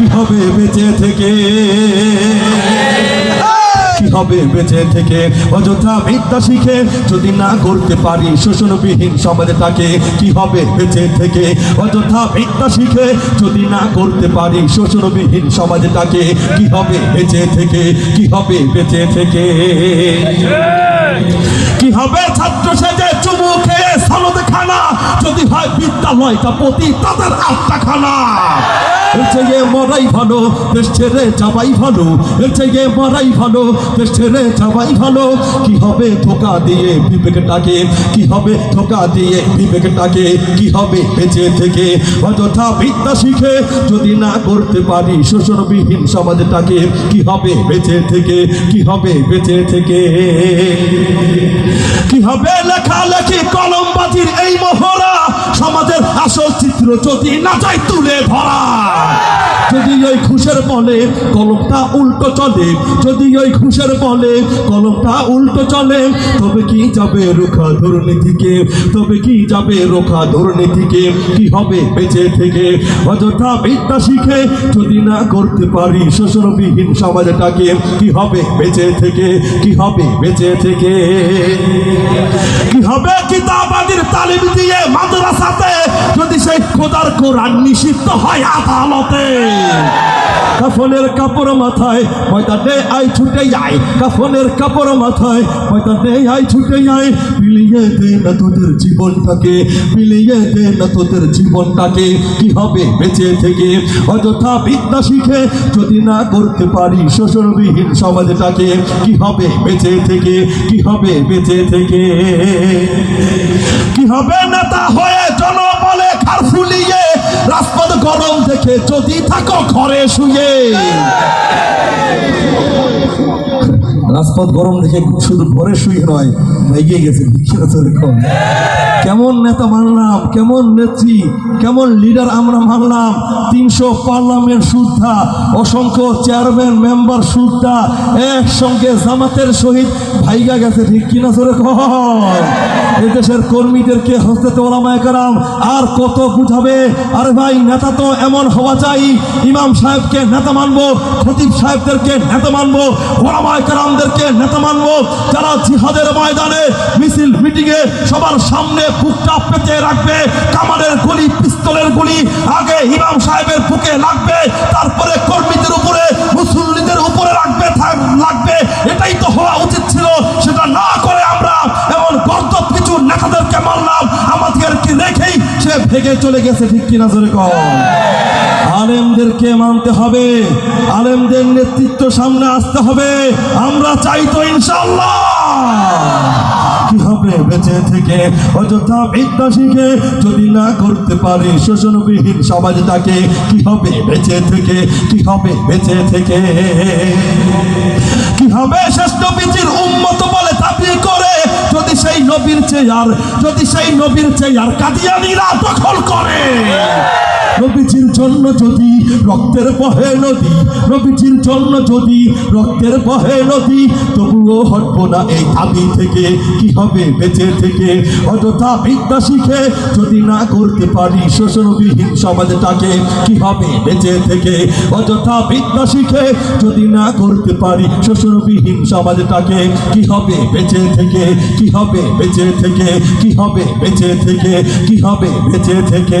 কি হবে বেঁচে থেকে? কি হবে বেঁচে থেকে? অযথা বিদ্যা শিখে যদি না করতে পারি শোষণবিহীন সমাজটাকে কি হবে বেঁচে থেকে? অযথা বিদ্যা শিখে যদি না করতে পারি শোষণবিহীন সমাজটাকে কি হবে বেঁচে থেকে? কি হবে বেঁচে থেকে? কি হবে ছাত্র সেজে চুমু খেয়ে সনদ খানা যদি হয় বিদ্যালয়টা প্রতি তাদের আটটা খানা মরাই ভালো, দেশ ছেড়ে যাবাই ভালো। এর মরাই ভালো, দেশ ছেড়ে যাবাই ভালো। কি হবে ধোকা দিয়ে বিবেকটাকে? কি হবে ধোকা দিয়ে বিবেকটাকে? কি হবে বেঁচে থেকে? অযথা বিদ্যা শিখে যদি না করতে পারি শোষণবিহীন সমাজটাকে, কি হবে বেঁচে থেকে? কি হবে বেঁচে থেকে? হবে লেখালেখি কলমবাজির এই মহড়া সমাজের আসল চিত্র যদি না যায় তুলে ধরা। যদি ওই ঘুষের বলে কলমটা উল্টো চলে, যদি ওই ঘুষের বলে কলমটা উল্টো চলে, তবে কি যাবে রোখা দুর্নীতিকে? তবে কি যাবে রোখা দুর্নীতিকে? কি হবে বেঁচে থেকে? অযথা বিদ্যা শিখে যদি না করতে পারি শোষণবিহীন সমাজটাকে, কি হবে বেঁচে থেকে? কি হবে বেঁচে থেকে? হবে কিতাবাদির তালিম দিয়ে মাদ্রাসাতে যদি সেই খোদার কোরআন নিষিদ্ধ হয় আদালতে। কাফনের কাপড় মাথায়, ময়দানে আই ছুটে যায় কাফনের কাপড় মাথায়, ময়দানে আই ছুটে যায় বিলিয়ে দে না তোদের জীবনটাকে, বিলিয়ে দে না তোদের জীবনটাকে। কি হবে বেঁচে থেকে? অযথা বিদ্যা শিখে যদি না করতে পারি শোষণবিহীন সমাজটাকে, কি হবে বেঁচে থেকে? কি হবে বেঁচে থেকে? কি হবে নেতা হয়ে জনবলে খার ফুলিয়ে, রাজপথ গরম থেকে যদি থাকো ঘরে শুয়ে। রাজপথ গরম দেখে শুধু ঘরে শুয়ে নয়, এগিয়ে গেছে এরকম কেমন নেতা মানলাম, কেমন নেত্রী, কেমন লিডার আমরা মানলাম? তিনশো পার্লামেন্ট সুদ্ধা, অসংখ্য চেয়ারম্যান মেম্বার সুদ্ধা, একসঙ্গে জামাতের সহিত ভাইগা গেছে, ঠিক কিনা সরে এদেশের কর্মীদেরকে হস্তে ওলামায় কারাম আর কত বুঝাবে? আরে ভাই, নেতা তো এমন হওয়া চাই। ইমাম সাহেবকে নেতা মানবো, খতিব সাহেবদেরকে নেতা মানবো, ওলামায় কারামদেরকে নেতা মানবো, যারা জিহাদের ময়দানে সবার সামনে বুকটা পেতে রাখবে কামানের গুলি, পিস্তলের গুলি, আগে ইমাম সাহেবের বুকে লাগবে, তারপরে কর্মীদের উপরে, মুসল্লিদের উপরে রাখবে লাগবে। এটাই তো হওয়া উচিত ছিল, সেটা না করে আমরা এমন গর্ত কিছু নেতাদেরকে মানলাম আমাদেরকে রেখেই সে ভেগে চলে গেছে, ঠিক কিনা জোরে কম আলেমদেরকে মানতে হবে, আলেমদের নেতৃত্ব সামনে আসতে হবে, আমরা চাই তো ইনশাল্লাহ বেঁচে থেকে অযথা বিদ্যা শিখে যদি না করতে পারে শোষণবিহীন সমাজ তাকে, কি হবে বেঁচে থেকে? কি হবে বেঁচে থেকে? কি হবে শ্রেষ্ঠ বিচির উন্মত বলে দাবি করে? যদি সেই নবীর চেয়ার যদি সেই নবীর চেয়ার কাদিয়ানিরা দখল করে। নবীজির জন্য যদি, রক্তের বহে নদী নবীজির জন্য যদি, রক্তের বহে নদী, তবুও হটব না এই দাবি থেকে, কি হবে বেঁচে থেকে? অযথা বিদ্যা শিখে যদি না করতে পারি শোষণবিহীন সমাজটাকে কি হবে বেঁচে থেকে? অযথা বিদ্যা শিখে যদি না করতে পারি শোষণবিহীন সমাজটাকে কি হবে বেঁচে থেকে? কি হবে বেঁচে থেকে? কি হবে বেঁচে থেকে? কি হবে বেঁচে থেকে?